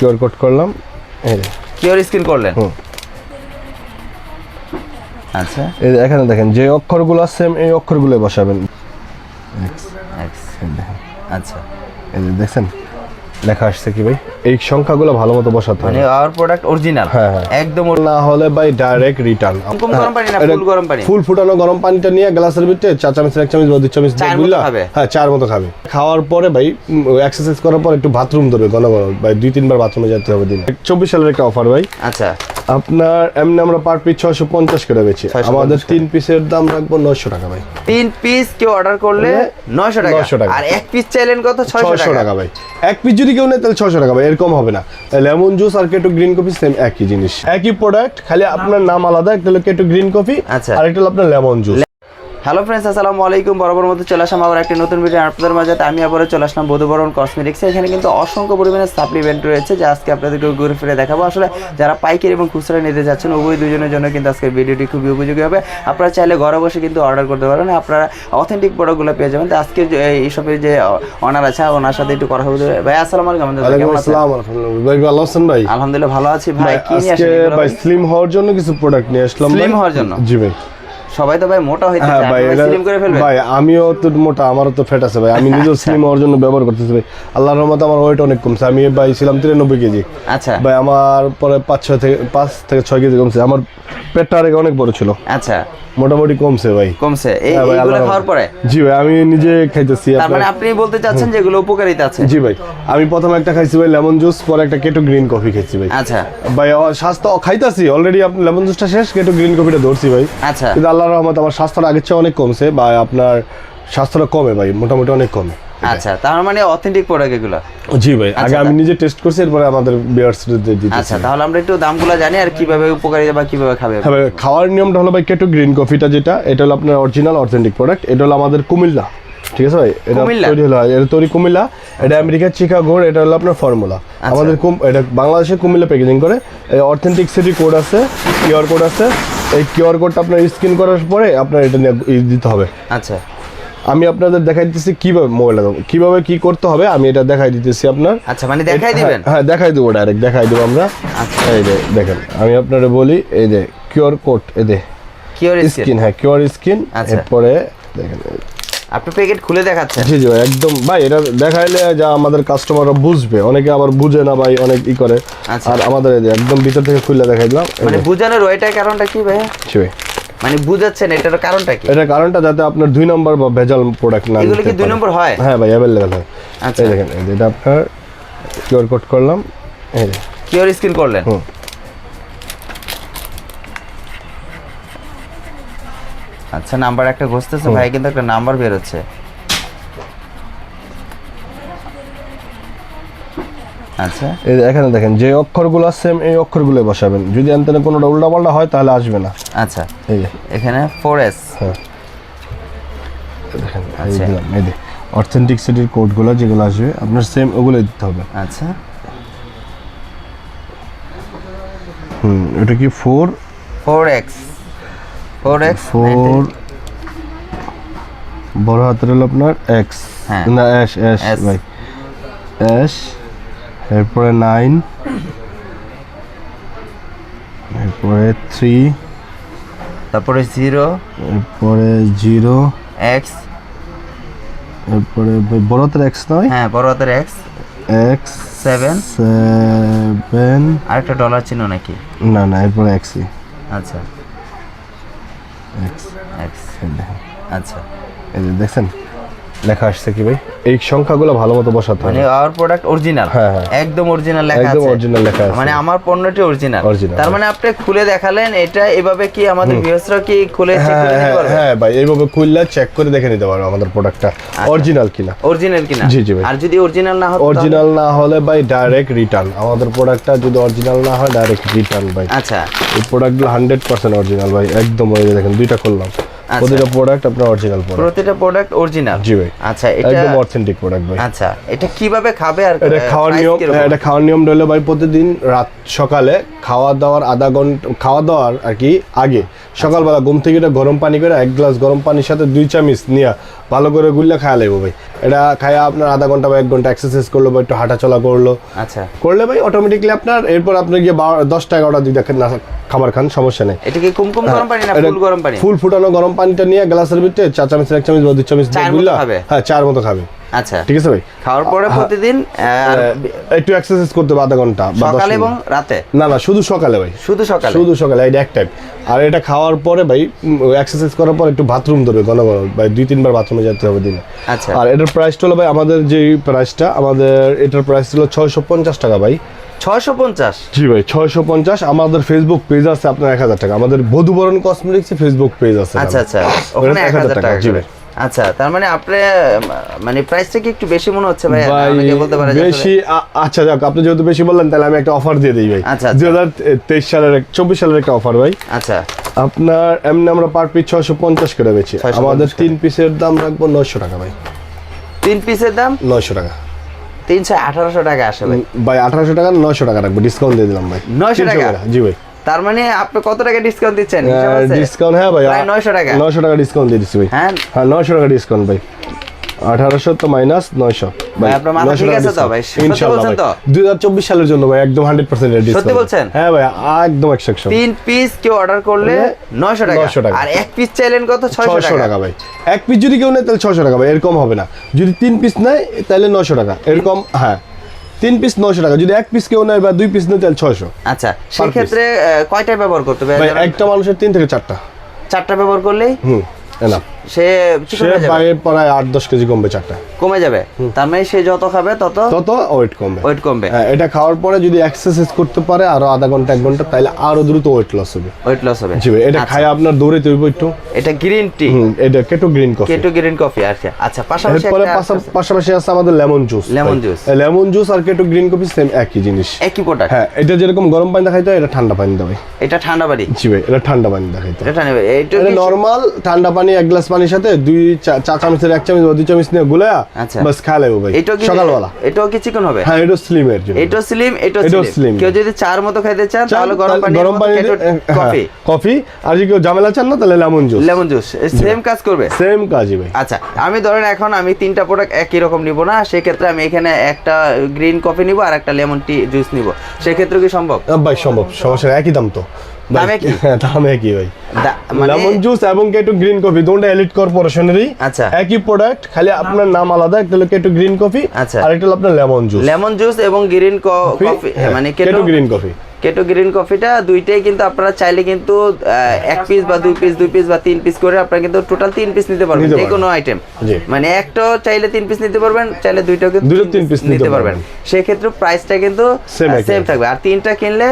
QR code করলাম। এই scan করলেন। আচ্ছা। এই এখানে দেখেন যে অক্ষরগুলো আছে এই অক্ষরগুলো বসাবেন। এক্স এক্স আচ্ছা। এই দেখছেন? লেখা আসছে কি ভাই? এই সংখ্যাগুলো ভালো মতো বসাতে মানে আওয়ার প্রোডাক্ট অরিজিনাল হ্যাঁ, হ্যাঁ। একদম না হলে ভাই ডাইরেক্ট রিটার্ন কুমকুম গরম পানি না ফুল গরম পানি? ফুল ফুটানো গরম পানিটা নিয়ে গ্লাসের ভিতরে চা চামচ এক চামচ বা দুই চামচ দিয়ে গুলা-? হ্যাঁ চার মতো খাবে। খাওয়ার পরে ভাই এক্সারসাইজ করার পর একটু বাথরুম ধরবে ঘন ঘন। ভাই দুই তিনবার বাথরুমে যেতে হবে দিন। চব্বিশ সালের একটা অফার ভাই। আচ্ছা। আপনার এমনি আমরা পার পিস ছয়শো পঞ্চাশ করে বেছি আমাদের তিন পিসের দাম রাখব নয়শো টাকা ভাই। তিন পিস কেউ অর্ডার করলে নয়শো টাকা। 900 টাকা। আর এক পিস চাইলেন কত? ছয়শো টাকা। ভাই। এক পিস যদি কেউ নেয় তাহলে ছয়শো টাকা ভাই। এরকম হবে না। লেমন জুস আর কেটো গ্রিন কফি সেম একই জিনিস। একই প্রোডাক্ট খালি আপনার নাম আলাদা একটা হলো কেটো গ্রিন কফি আচ্ছা। আর একটা হলো আপনার লেমন জুস। হ্যালো ফ্রেন্ডস আসসালামু আলাইকুম। বরাবর মতো চলে আসলাম আবার একটি নতুন ভিডিও আপনাদের মাঝে। আমি আবারও চলে আসলাম বধুবরণ কসমেটিক্সে এখানে কিন্তু অসংখ্য পরিমাণে সাপ্লিমেন্ট রয়েছে যা আজকে আপনাদেরকে ঘুরে ফিরে দেখাবো। আসলে যারা পাইকারি এবং খুচরা নিতে যাচ্ছেন উভয় দুজনের জন্য কিন্তু আজকের ভিডিওটি খুবই উপযোগী হবে। আপনারা চাইলে ঘরে বসে কিন্তু অর্ডার করতে পারেন। আপনারা অথেন্টিক প্রোডাক্টগুলো পেয়ে যাবেন। তো আজকে যে এই শপের যে অনার আছে ওনার সাথে একটু কথা বলতে ভাই আসসালামু আলাইকুম আলহামদুলিল্লাহ ভাই ভালো আছেন ভাই? আলহামদুলিল্লাহ ভালো আছি। ভাই কি নিয়ে আজকে আসলেন ভাই? স্লিম হওয়ার জন্য কিছু প্রোডাক্ট নিয়ে আসলাম। Slim হওয়ার জন্য? জি ভাই। সবাই তো ভাই মোটা হইতে হ্যাঁ চায় ভাই স্লিম করে ফেলবেন। ভাই আমিও তো মোটা আমারও তো ফ্যাট আছে ভাই। আমি নিজেও আচ্ছা। স্লিম হওয়ার জন্য ব্যবহার করতেছি ভাই। আল্লাহর রহমতে আমার ওয়েট অনেক কমছে। আমি ভাই ছিলাম তিরানব্বই কেজি। আচ্ছা। ভাই আমার পরে পাঁচ ছয় থেকে পাঁচ থেকে ছয় কেজি কমছে। আমার পেটটা আরেক অনেক বড় ছিল। আচ্ছা। মোটামুটি কমছে ভাই। কমছে। এই হ্যাঁ এইগুলো খাওয়ার পরে? জি ভাই আমি নিজে খাইতেছি তার মানে আপনি বলতে চাচ্ছেন যে এগুলো উপকারিতা আছে? জি ভাই আমি প্রথমে একটা খাইছি ভাই লেমন জুস পরে একটা কেটো গ্রিন কফি খাইছি ভাই। আচ্ছা। ভাই স্বাস্থ্য খাইতাছি অলরেডি আপনি লেমন জুসটা শেষ কেটো গ্রিন কফিটা ধরছি ভাই। আচ্ছা। কিন্তু রহমত আমার স্বাস্থ্যটা আগের চেয়ে অনেক কমছে বা আপনার স্বাস্থ্যটা কমে ভাই মোটামুটি অনেক কমে। আচ্ছা তার মানে অথেন্টিক প্রোডাক্ট এগুলো? জি ভাই আগে আচ্ছা, আমি নিজে টেস্ট করছি এরপরে আমাদের আচ্ছা তাহলে আমরা একটু দামগুলো জানি আর কীভাবে বা কীভাবে খাবে। হ্যাঁ খাওয়ার নিয়মটা হলো ভাই কেটো গ্রিন কফিটা যেটা এটা হলো আপনার অরিজিনাল অথেন্টিক প্রোডাক্ট এটা হলো আমাদের কুমিল্লা। ঠিক আছে ভাই? এটা? তৈরি হলো এটা তৈরি কুমিল্লা এটা আমেরিকার চিকাগোর এটা হলো আপনার ফর্মুলা আমাদের কুম- এটা বাংলাদেশে কুমিল্লা প্যাকেজিং করে অথেন্টিক সিটি কোড আছে কিউআর কোড আছে এই কিউআর কোডটা আপনার স্ক্যান করার পরে আপনার এটা নিয়ে দিতে হবে। আচ্ছা। আমি আপনাদের দেখাই দিতেছি কীভাবে মোবাইলটা দেবো কীভাবে কি করতে হবে আমি এটা দেখাই দিতেছি আপনার। আচ্ছা মানে দেখাই দিবেন? হ্যাঁ, হ্যাঁ দেখাই দেবো ডাইরেক্ট দেখাই দেবো আমরা। আচ্ছা। এই যে দেখেন আমি আপনারা বলি এই যে কিউআর কোড এই যে কিউআর স্কিন স্কিন হ্যাঁ কিউআর স্কিন আচ্ছা। এরপরে দেখেন আপনি প্যাকেট খুলে দেখাচ্ছেন? জি জি ভাই একদম। ভাই এটা দেখাইলে যা আমাদের কাস্টমাররা বুঝবে। অনেকে আবার বুঝে না ভাই অনেক ই করে। আচ্ছা। আর আমাদের একদম ভিতর থেকে খুলে দেখাই দিলাম মানে বুঝানোর ওইটার কারণটা কি ভাই জি ভাই। মানে বুঝাচ্ছেন এটার কারণটা কি? এটা কারণটা যাতে আপনার দুই নম্বর বা ভেজাল প্রোডাক্ট না এগুলো কি দুই নম্বর হয়? হ্যাঁ ভাই অ্যাভেলেবেল হয়। আচ্ছা। দেখেন এটা আপনার কিউআর কোড করলাম এই যে। কিওর স্কিন করলেন? হুম। আচ্ছা নাম্বার একটা ঘুরতেছে ভাই কিন্তু একটা নাম্বার বের হচ্ছে আচ্ছা এখানে দেখেন যে অক্ষরগুলো আছে এই অক্ষরগুলো বসাবেন। যদি এনতেনে কোনোটা উল্টাপাল্টা হয় তাহলে আসবে না। আচ্ছা। এই যে। এখানে ফোর এস হ্যাঁ। দেখেন আচ্ছা। এই যে অথেন্টিক সিটির কোডগুলো যেগুলো আসবে আপনার সেম ওগুলো দিতে হবে। আচ্ছা। হুম এটা কি four four X four X four বড় হাতের হলো আপনার এক্স হ্যাঁ। না এস এস S ভাই। এস এরপরে নাইন এরপরে থ্রি তারপরে জিরো এরপরে জিরো এক্স এরপরে বড় হাতের এক্স নয়? হ্যাঁ বড় হাতের এক্স এক্স সেভেন সেভেন আরেকটা ডলার চিহ্ন নাকি? না না এরপরে এক্সই আচ্ছা। আচ্ছা এই যে দেখছেন? লেখা আসছে কি ভাই? এই সংখ্যাগুলো ভালো মতো বসাতে মানে আওয়ার প্রোডাক্ট অরিজিনাল হ্যাঁ, হ্যাঁ। একদম অরিজিনাল লেখা আছে। একদম অরিজিনাল লেখা আছে। মানে আমার পণ্যটি অরিজিনাল তার মানে আপনি খুলে দেখালেন এটা এভাবে কি আমাদের ভিউয়ার্সরা কি খুলে চেক হ্যাঁ করে নিতে হ্যাঁ পারবে? হ্যাঁ ভাই এইভাবে খুললে চেক করে দেখে নিতে পারো আমাদের প্রোডাক্টটা অরিজিনাল কিনা। অরিজিনাল কিনা? জি, জি ভাই। আর যদি অরিজিনাল না হয় অরিজিনাল না হলে ভাই ডাইরেক্ট রিটার্ন আমাদের প্রোডাক্টটা যদি অরিজিনাল না হয় ডাইরেক্ট রিটার্ন ভাই। আচ্ছা। এই প্রোডাক্টগুলো হান্ড্রেড পার্সেন্ট অরিজিনাল ভাই। একদম ওই দেখেন দুইটা আচ্ছা। প্রতিটা প্রোডাক্ট আপনার অরিজিনাল প্রোডাক্ট প্রতিটা প্রোডাক্ট অরিজিনাল জি ভাই। আচ্ছা এটা একদম অথেন্টিক প্রোডাক্ট ভাই। আচ্ছা এটা কীভাবে খাবে আর এটা খাওয়ার নিয়ম? হ্যাঁ, এটা খাওয়ার নিয়ম রইল ভাই প্রতিদিন রাত সকালে খাওয়া দাওয়ার আধা ঘণ্টা খাওয়া দাওয়ার আর কি আগে। সকালবেলা ঘুম থেকে এটা গরম পানি করে এক গ্লাস গরম পানির সাথে দুই চামিচ নিয়ে ভালো করে গুললে খাওয়া লাগবে ভাই। এটা খায়া আপনার আধা ঘণ্টা বা এক ঘণ্টা এক্সারসাইজ করল বা একটু হাঁটাচলা করল। আচ্ছা। করলে ভাই অটোমেটিকলি আপনার এরপর আপনি গিয়ে বারো- দশটা এগারোটা দিকে না খাবার খান সমস্যা নেই। এটা কি কুমকুম গরম পানি না ফুল গরম পানি? ফুল ফুটানো গরম পানিটা নিয়ে গ্লাসের ভিতরে চা চামচ এক চামচ বা দুই চামচ মতো হ্যাঁ চার মতো খাবে। আচ্ছা। ঠিক আছে ভাই? খাওয়ার পরে প্রতিদিন একটু এক্সারসাইজ করতে হবে আধা ঘণ্টা সকালে এবং রাতে? না না শুধু সকালে ভাই। শুধু সকালে? শুধু সকালে এটা এক টাইম আর এটা খাওয়ার পরে ভাই এক্সারসাইজ করার পর একটু বাথরুম ধরবে ঘন ঘন। ভাই দুই তিনবার বাথরুমে যেতে হবে দিনে। আচ্ছা। আর এটার প্রাইসটা হলো ভাই আমাদের যে প্রাইসটা আমাদের এটার প্রাইস ছিল ছয়শো পঞ্চাশ টাকা ভাই। ছয়শো পঞ্চাশ? জি ভাই ছয়শো পঞ্চাশ। আমাদের ফেসবুক পেজ আছে আপনার এক হাজার টাকা। আমাদের বধুবরণ কসমেটিক্স ফেসবুক পেজ আছে আচ্ছা আচ্ছা। ওখানে এক হাজার টাকা জি ভাই। আচ্ছা তার মানে আপনি মানে প্রাইসটা কি একটু বেশি মনে হচ্ছে ভাই অনেকে বলতে পারে বেশি আচ্ছা যাক আপনি যেহেতু বেশি বললেন তাহলে আমি একটা অফার দিয়ে দিই ভাই। আচ্ছা, আচ্ছা। দুই হাজার তেইশ সালের এক- চব্বিশ সালের একটা অফার ভাই। আচ্ছা। আপনার এমনি আমরা পার পিস ছয়শো পঞ্চাশ করে বেছি 650 আমাদের তিন পিসের দাম রাখব নয়শো টাকা ভাই। তিন পিসের দাম? নয়শো টাকা। তিনশো আঠারোশো টাকা আসে ভাই। ভাই আঠারোশো টাকা নয়শো টাকা রাখব ডিসকাউন্ট দিয়ে দিলাম ভাই। 900 টাকা? জি ভাই। তার মানে আপনি কত টাকা ডিসকাউন্ট দিচ্ছেন? ডিসকাউন্ট হ্যাঁ ভাই প্রায় 900 টাকা। নয়শো টাকা ডিসকাউন্ট দিয়ে দিচ্ছি ভাই। হ্যাঁ? হ্যাঁ নয়শো টাকা ডিসকাউন্ট ভাই। আঠারোশো তো মাইনাস নয়শো। ভাই, আপনার মাথা ঠিক আছে তো ভাই? সত্যি হাজার চব্বিশ সালের জন্য ভাই একদম হান্ড্রেড পার্সেন্ট ডিসকাউন্ট বলছেন? হ্যাঁ ভাই একদম একশো একশো তিন পিস কেউ অর্ডার করলে নয়শো টাকা। 900 টাকা। আর এক পিস চাইলেন কত? ছয়শো ছয়শো টাকা। টাকা ভাই। এক পিস যদি কেউ নেয় তাহলে ছয়শো টাকা ভাই এরকম হবে না। যদি তিন পিস নেয় তাহলে নয়শো টাকা। এরকম হ্যাঁ। তিন পিস নয়শো টাকা। যদি এক পিস কেউ নেয় বা দুই পিস নেয় তাহলে ছয়শো। আচ্ছা সেক্ষেত্রে কয়টা ব্যবহার করতে হবে? একটা মানুষের তিন থেকে চারটা। চারটা ব্যবহার করলেই? হুম এনাফ। সে বাইরে প্রায় আট দশ কেজি কমবে চারটা। কমে যাবে? তার মানে সে যত খাবে তত তত ওয়েট কমবে। ওয়েট কমবে। হ্যাঁ এটা খাওয়ার পরে যদি এক্সারসাইজ করতে পারে আরও আধা ঘণ্টা এক ঘণ্টা তাহলে আরও দ্রুত ওয়েট লস হবে। ওয়েট লস হবে। জি এটা আচ্ছা, খায় আপনার একটু। এটা গ্রিন টি এটা keto green coffee keto green coffee কি আচ্ছা পাশাপাশি এরপরে পাশাপাশি আছে আমাদের lemon juice Lemon juice। Lemon juice আর কেটো গ্রিন কফি সেম একই জিনিস। একই প্রোডাক্ট হ্যাঁ এটা যেরকম গরম পানি দেখাইতে হয় এটা ঠান্ডা পানি দেবে এটা ঠান্ডা বাড়ি জি ভাই এটা ঠান্ডা পানি দেখাইতে এটা ঠান্ডা এটা নর্মাল ঠান্ডা পানি এক গ্লাস পানির সাথে দুই চা- চামচের এক চামচ বা দুই চামচ নিয়ে গুলে আচ্ছা। বাস ভাই এটাও কি সকালবেলা। এটাও কি চিকন হবে? হ্যাঁ এটা স্লিমের জন্য। এটাও স্লিম এটাও স্লিম কেউ যদি চার মতো খাইতে চান তাহলে গরম পানি গরম পানি কফি কফি আর যদি কেউ ঝামেলা চান না তাহলে lemon juice lemon juice same কাজ করবে? সেম কাজই ভাই। আচ্ছা আমি ধরেন এখন আমি তিনটা প্রোডাক্ট একই রকম নিব না সেক্ষেত্রে আমি এখানে একটা গ্রিন কফি নিব আর একটা লেমন টি জুস নিব। সেক্ষেত্রে কি সম্ভব? ভাই সম্ভব। সমস্যা একই দাম তো। দাম একই? হ্যাঁ দাম একই ভাই? মানে লেমন জুস এবং কেটু গ্রিন কফি দুটো এলিট কর্পোরেশনেরই আচ্ছা। একই প্রোডাক্ট খালি আপনার নাম আলাদা একটা হলো কেটু গ্রিন কফি আচ্ছা। আর একটা হলো আপনার লেমন জুস লেমন জুস এবং গ্রিন কফি মানে keto green coffee keto green কফিটা দুইটাই কিন্তু আপনারা চাইলে কিন্তু এক পিস বা দুই পিস দুই পিস বা তিন পিস করে আপনারা কিন্তু টোটাল তিন পিস নিতে পারবেন যে কোনো আইটেম মানে একটাও চাইলে তিন পিস নিতে পারবেন চাইলে দুইটাও কিন্তু দুটো তিন piece নিতে পারবেন। পারবেন। সেক্ষেত্রে প্রাইসটা কিন্তু সেম থাকবে। আর তিনটা কিনলে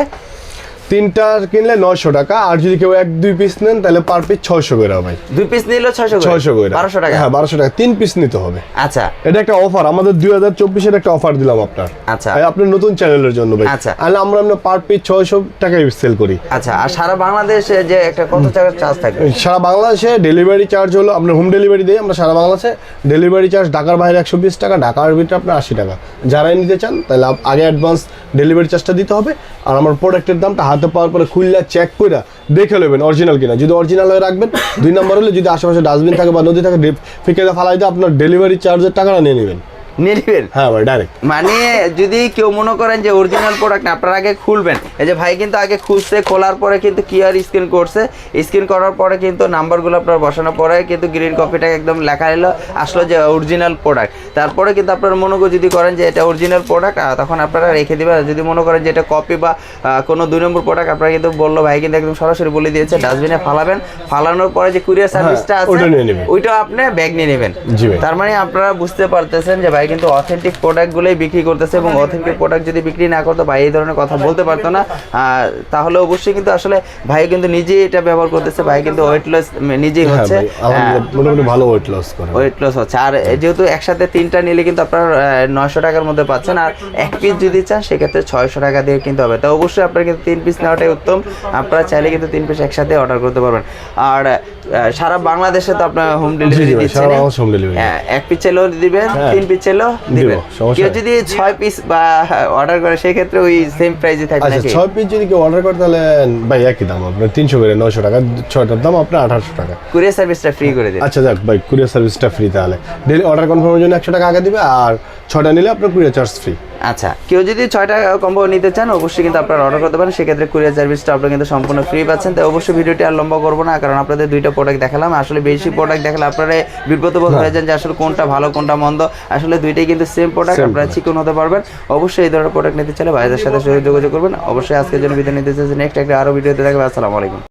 তিনটা কিনলে নয়শো টাকা আর যদি কেউ এক দুই পিস নেন তাহলে পার পিস ছয়শো করে ভাই। দুই পিস নিলে ছয়শো ছয়শো করে। বারোশো টাকা? হ্যাঁ বারোশো টাকা। তিন পিস নিতে হবে। আচ্ছা। এটা একটা অফার আমাদের দুই হাজার চব্বিশের একটা অফার দিলাম আপনার। আচ্ছা। আপনার নতুন চ্যানেলের জন্য ভাই। আচ্ছা। আর আমরা আমরা পার পিস ছয়শো টাকায় সেল করি। আচ্ছা আর সারা বাংলাদেশে যে একটা কত টাকার চার্জ থাকবে সারা বাংলাদেশে ডেলিভারি চার্জ হলো আপনার হোম ডেলিভারি দিই আমরা সারা বাংলাদেশে ডেলিভারি চার্জ ঢাকার বাইরে একশো বিশ টাকা ঢাকার ভিতরে আপনার আশি টাকা। যারাই নিতে চান তাহলে আগে অ্যাডভান্স ডেলিভারি চার্জটা দিতে হবে। আর আমার প্রোডাক্টের দামটা হাতে পাওয়ার পরে খুললা চেক করে দেখে নেবেন অরিজিনাল কিনা। যদি অরিজিনাল হয়ে রাখবেন, দুই নম্বর হলে যদি আশেপাশে ডাস্টবিন থাকে বা নদী থাকে ফিকে ফালাই দিয়ে আপনার ডেলিভারি চার্জের টাকাটা নিয়ে নেবেন। নেবেন হ্যাঁ ভাই ডাইরেক্ট মানে যদি কেউ মনে করেন যে অরিজিনাল প্রোডাক্ট না আপনারা আগে খুলবেন। এই যে ভাই কিন্তু আগে খুলছে খোলার পরে কিন্তু স্ক্যান করছে। স্ক্যান করার পরে কিন্তু নাম্বারগুলো আপনার বসানোর পরে কিন্তু গ্রিন কপিটা একদম লেখা এলো আসলো যে অরিজিনাল প্রোডাক্ট তারপরে কিন্তু আপনারা মনে যদি করেন যে এটা অরিজিনাল প্রোডাক্ট তখন আপনারা রেখে দিবেন। যদি মনে করেন যে এটা কপি বা কোনো দুই নম্বর প্রোডাক্ট আপনারা কিন্তু বলল ভাই কিন্তু একদম সরাসরি বলে দিয়েছে ডাস্টবিনে ফালাবেন। ফালানোর পরে যে কুরিয়ার সার্ভিসটা আছে। ওইটাও আপনি ব্যাগ নিয়ে নেবেন। তার মানে আপনারা বুঝতে পারতেছেন যে ভাই কিন্তু অথেন্টিক প্রোডাক্টগুলোই বিক্রি করতেছে এবং অথেন্টিক প্রোডাক্ট যদি বিক্রি না করতো ভাই এই ধরনের কথা বলতে পারতো না। তাহলে অবশ্যই কিন্তু আসলে ভাই কিন্তু নিজেই এটা ব্যবহার করতেছে ভাই কিন্তু ওয়েট লস নিজেই হ্যাঁ হচ্ছে। মোটামুটি ভালো ওয়েট লস করে। ওয়েট লস হচ্ছে। আর যেহেতু একসাথে তিনটা নিলে কিন্তু আপনার নয়শো টাকার মধ্যে পাচ্ছেন আর এক পিস যদি চান সেক্ষেত্রে ছয়শো টাকা দিয়ে কিনতে হবে। তো অবশ্যই আপনার কিন্তু তিন পিস নেওয়াটাই উত্তম। আপনারা চাইলে কিন্তু তিন পিস একসাথে অর্ডার করতে পারবেন। আর সারা বাংলাদেশে তো আপনার হোম ডেলিভারি দিচ্ছেন সারা বাংলাদেশ home delivery। হ্যাঁ, এক পিস চাইলেও দিবেন হ্যাঁ। তিন পিস চাইলেও চাইলেও দিবেন। কেউ যদি ছয় পিস বা অর্ডার করে সেই ক্ষেত্রে ওই সেম প্রাইসে থাকবে আচ্ছা ছয় পিস যদি কেউ অর্ডার করে তাহলে ভাই একই দাম আপনার তিনশো করে নয়শো টাকা ছয়টার দাম আপনার আঠারোশো টাকা। কুরিয়ার সার্ভিসটা ফ্রি করে দিন। আচ্ছা যাক ভাই কুরিয়ার সার্ভিসটা ফ্রি তাহলে। ডেলি অর্ডার কনফার্মের জন্য একশো টাকা আগে দিবে আর ছটা নিলে আপনার কুরিয়ার চার্জ ফ্রি আচ্ছা কেউ যদি ছয়টা কম্বো নিতে চান অবশ্যই কিন্তু আপনারা অর্ডার করতে পারেন। সেক্ষেত্রে কুরিয়ার সার্ভিসটা আপনারা কিন্তু সম্পূর্ণ ফ্রি পাচ্ছেন। তাই অবশ্যই ভিডিওটি আর লম্বা করব না কারণ আপনাদের দুইটা প্রোডাক্ট দেখালাম। আসলে বেশি প্রোডাক্ট দেখালে আপনারা বিব্রত বোধ হয়ে যান যে আসলে কোনটা ভালো কোনটা মন্দ। আসলে দুইটাই কিন্তু সেম প্রোডাক্ট আপনারা চিকন হতে পারবেন। অবশ্যই এই ধরনের প্রোডাক্ট নিতে চাইলে ভাইদের সাথে যোগাযোগ করবেন। অবশ্যই আজকের জন্য বিদায় নিতে চাইছি। নেক্সট একটা আরও ভিডিওতে দেখবে আসসালামু আলাইকুম।